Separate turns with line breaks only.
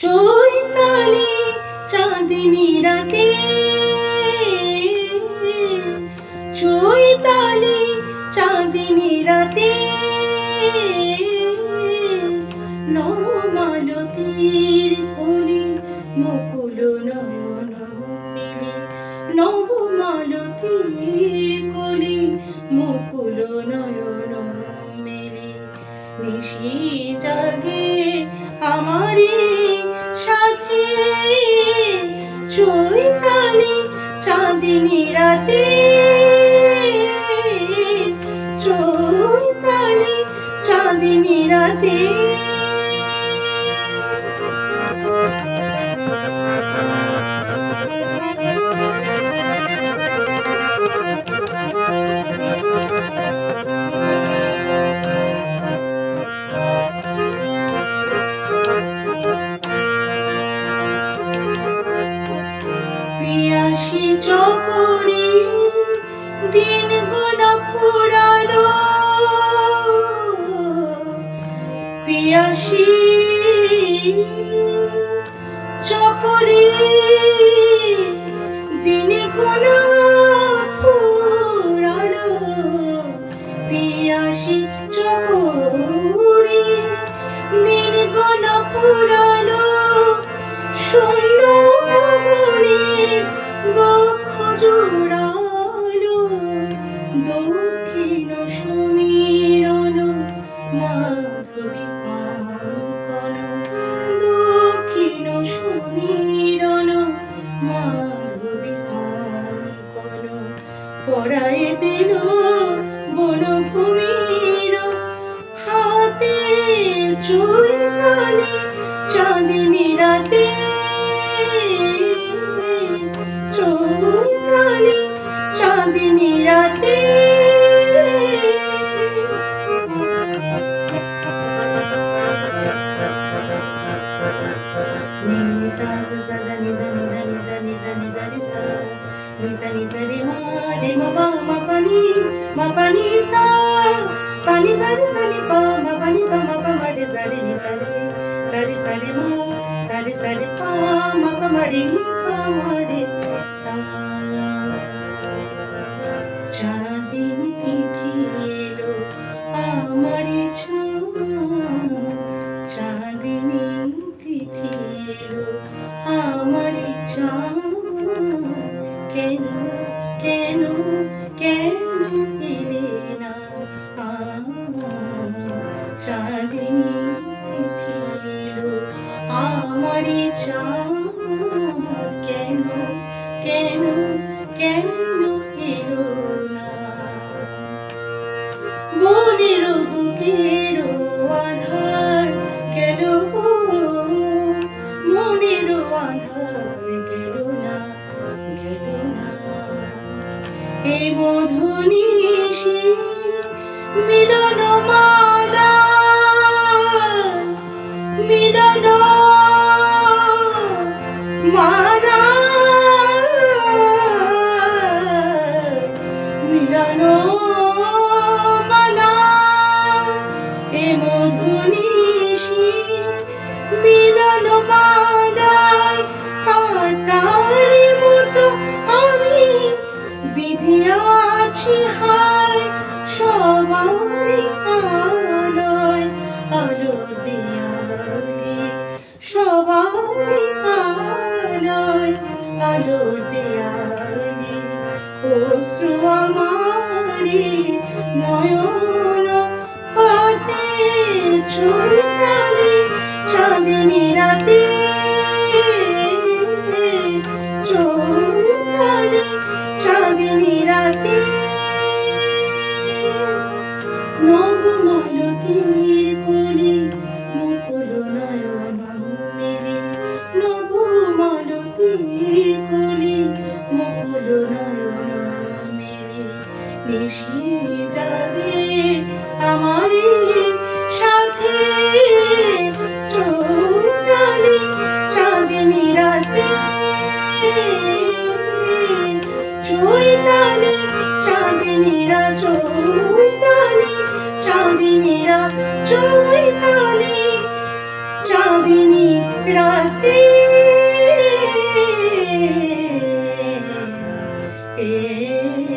চৈতালি চাঁদিনী রাতে চৈতালি চাঁদিনী রাতে নবমালতীর কলি, মুকুল নয়ন মিলে। নবমালতীর কলি, মুকুল নয়ন মেলে। নিশি জাগে চৈতালি চাঁদিনী রাতে চৈতালি চাঁদিনী রাতে চকরি দিন গোনা ফুরালো পিয়াসি চকরি দিন গোনা ফুরালো শূন্য মনের বক্ষ জোড়ালো, দক্ষিণ সমীরণ মাধবী মাধবী কঙ্কন পড়ায় দিল বনভূমির mi sa ni sa ni ma ni ma pa ma pa ni ma pa ni sa pa ni sa ni sa ni pa ma pa ni pa ma pa ma de sa ni ni sa ni sa ni sa ni ma sa ni sa ni pa ma pa ma de ni pa ma de sa চার দিন দেখি এলো আমার চাঁদিনী তিথি এলো আমার চাঁদ এলো আমারে কেন কেন কেন এলো না বনের বুকের আধার গেল মনের মিলন মালা মিলন অশ্রু রাতে বেশি যাবে আমারই সাথে চলে চাঁদনি রাতে চৈতালি চাঁদনিরা চৈতালি চাঁদনিরা চৈতালি চাঁদনি রাতে Yeah.